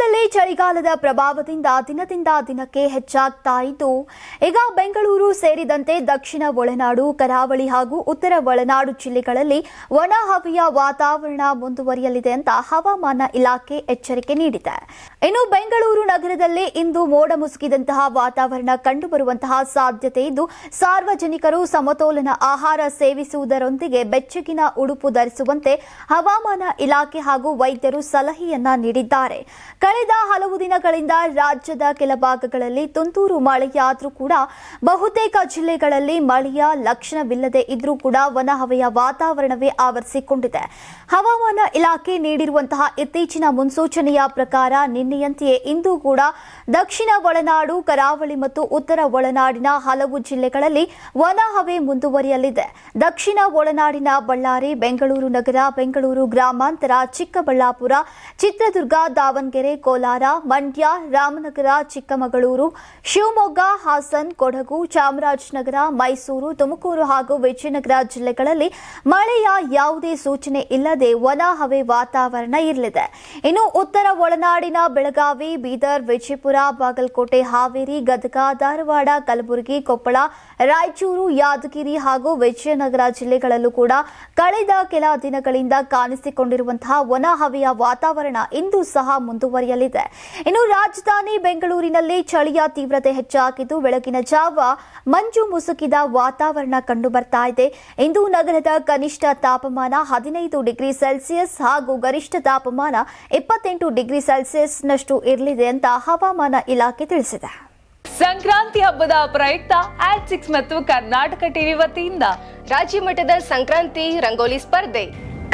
ರಾಜ್ಯದಲ್ಲಿ ಚಳಿಗಾಲದ ಪ್ರಭಾವದಿಂದ ದಿನದಿಂದ ದಿನಕ್ಕೆ ಹೆಚ್ಚಾಗ್ತಾ ಇದ್ದು, ಈಗ ಬೆಂಗಳೂರು ಸೇರಿದಂತೆ ದಕ್ಷಿಣ ಒಳನಾಡು, ಕರಾವಳಿ ಹಾಗೂ ಉತ್ತರ ಒಳನಾಡು ಜಿಲ್ಲೆಗಳಲ್ಲಿ ಒಣ ಹವೆಯ ವಾತಾವರಣ ಮುಂದುವರಿಯಲಿದೆ ಅಂತ ಹವಾಮಾನ ಇಲಾಖೆ ಎಚ್ಚರಿಕೆ ನೀಡಿದೆ. ಇನ್ನು ಬೆಂಗಳೂರು ನಗರದಲ್ಲಿ ಇಂದು ಮೋಡ ಮುಸುಕಿದಂತಹ ವಾತಾವರಣ ಕಂಡುಬರುವಂತಹ ಸಾಧ್ಯತೆ ಇದ್ದು, ಸಾರ್ವಜನಿಕರು ಸಮತೋಲನ ಆಹಾರ ಸೇವಿಸುವುದರೊಂದಿಗೆ ಬೆಚ್ಚಗಿನ ಉಡುಪು ಧರಿಸುವಂತೆ ಹವಾಮಾನ ಇಲಾಖೆ ಹಾಗೂ ವೈದ್ಯರು ಸಲಹೆಯನ್ನ ನೀಡಿದ್ದಾರೆ. ಕಳೆದ ಹಲವು ದಿನಗಳಿಂದ ರಾಜ್ಯದ ಕೆಲ ಭಾಗಗಳಲ್ಲಿ ತುಂತುರು ಮಳೆಯಾದರೂ ಕೂಡ ಬಹುತೇಕ ಜಿಲ್ಲೆಗಳಲ್ಲಿ ಮಳೆಯ ಲಕ್ಷಣವಿಲ್ಲದೆ ಇದ್ರೂ ಕೂಡ ವನಹವೆಯ ವಾತಾವರಣವೇ ಆವರಿಸಿಕೊಂಡಿದೆ. ಹವಾಮಾನ ಇಲಾಖೆ ನೀಡಿರುವಂತಹ ಇತ್ತೀಚಿನ ಮುನ್ಸೂಚನೆಯ ಪ್ರಕಾರ ನಿನ್ನೆಯಂತೆಯೇ ಇಂದು ಕೂಡ ದಕ್ಷಿಣ ಒಳನಾಡು, ಕರಾವಳಿ ಮತ್ತು ಉತ್ತರ ಒಳನಾಡಿನ ಹಲವು ಜಿಲ್ಲೆಗಳಲ್ಲಿ ವನಹವೆ ಮುಂದುವರಿಯಲಿದೆ. ದಕ್ಷಿಣ ಒಳನಾಡಿನ ಬಳ್ಳಾರಿ, ಬೆಂಗಳೂರು ನಗರ, ಬೆಂಗಳೂರು ಗ್ರಾಮಾಂತರ, ಚಿಕ್ಕಬಳ್ಳಾಪುರ, ಚಿತ್ರದುರ್ಗ, ದಾವಣಗೆರೆ ಕೋಲಾರ, ಮಂಡ್ಯ, ರಾಮನಗರ, ಚಿಕ್ಕಮಗಳೂರು, ಶಿವಮೊಗ್ಗ, ಹಾಸನ್, ಕೊಡಗು, ಚಾಮರಾಜನಗರ, ಮೈಸೂರು, ತುಮಕೂರು ಹಾಗೂ ವಿಜಯನಗರ ಜಿಲ್ಲೆಗಳಲ್ಲಿ ಮಳೆಯ ಯಾವುದೇ ಸೂಚನೆ ಇಲ್ಲದೆ ಒಣ ಹವೆ ವಾತಾವರಣ ಇರಲಿದೆ. ಇನ್ನು ಉತ್ತರ ಒಳನಾಡಿನ ಬೆಳಗಾವಿ, ಬೀದರ್, ವಿಜಯಪುರ, ಬಾಗಲಕೋಟೆ, ಹಾವೇರಿ, ಗದಗ, ಧಾರವಾಡ, ಕಲಬುರಗಿ, ಕೊಪ್ಪಳ, ರಾಯಚೂರು, ಯಾದಗಿರಿ ಹಾಗೂ ವಿಜಯನಗರ ಜಿಲ್ಲೆಗಳಲ್ಲೂ ಕೂಡ ಕಳೆದ ಕೆಲ ದಿನಗಳಿಂದ ಕಾಣಿಸಿಕೊಂಡಿರುವಂತಹ ಒಣ ಹವೆಯ ವಾತಾವರಣ ಇಂದು ಸಹ ಮುಂದುವರಿಯಲಿದೆ. ಇನ್ನು ರಾಜಧಾನಿ ಬೆಂಗಳೂರಿನಲ್ಲಿ ಚಳಿಯ ತೀವ್ರತೆ ಹೆಚ್ಚಾಗಿದ್ದು, ಬೆಳಗಿನ ಜಾವ ಮಂಜು ಮುಸುಕಿದ ವಾತಾವರಣ ಕಂಡು ಬರ್ತಾ ಇದೆ. ಇಂದು ನಗರದ ಕನಿಷ್ಠ ತಾಪಮಾನ ಹದಿನೈದು ಡಿಗ್ರಿ ಸೆಲ್ಸಿಯಸ್ ಹಾಗೂ ಗರಿಷ್ಠ ತಾಪಮಾನ ಇಪ್ಪತ್ತೆಂಟು ಡಿಗ್ರಿ ಸೆಲ್ಸಿಯಸ್ನಷ್ಟು ಇರಲಿದೆ ಅಂತ ಹವಾಮಾನ ಇಲಾಖೆ ತಿಳಿಸಿದೆ. ಸಂಕ್ರಾಂತಿ ಹಬ್ಬದ ಪ್ರಯುಕ್ತ ಆಟ್ ಸಿಕ್ಸ್ ಮತ್ತು ಕರ್ನಾಟಕ ಟಿವಿ ವತಿಯಿಂದ ರಾಜ್ಯ ಮಟ್ಟದ ಸಂಕ್ರಾಂತಿ ರಂಗೋಲಿ ಸ್ಪರ್ಧೆ.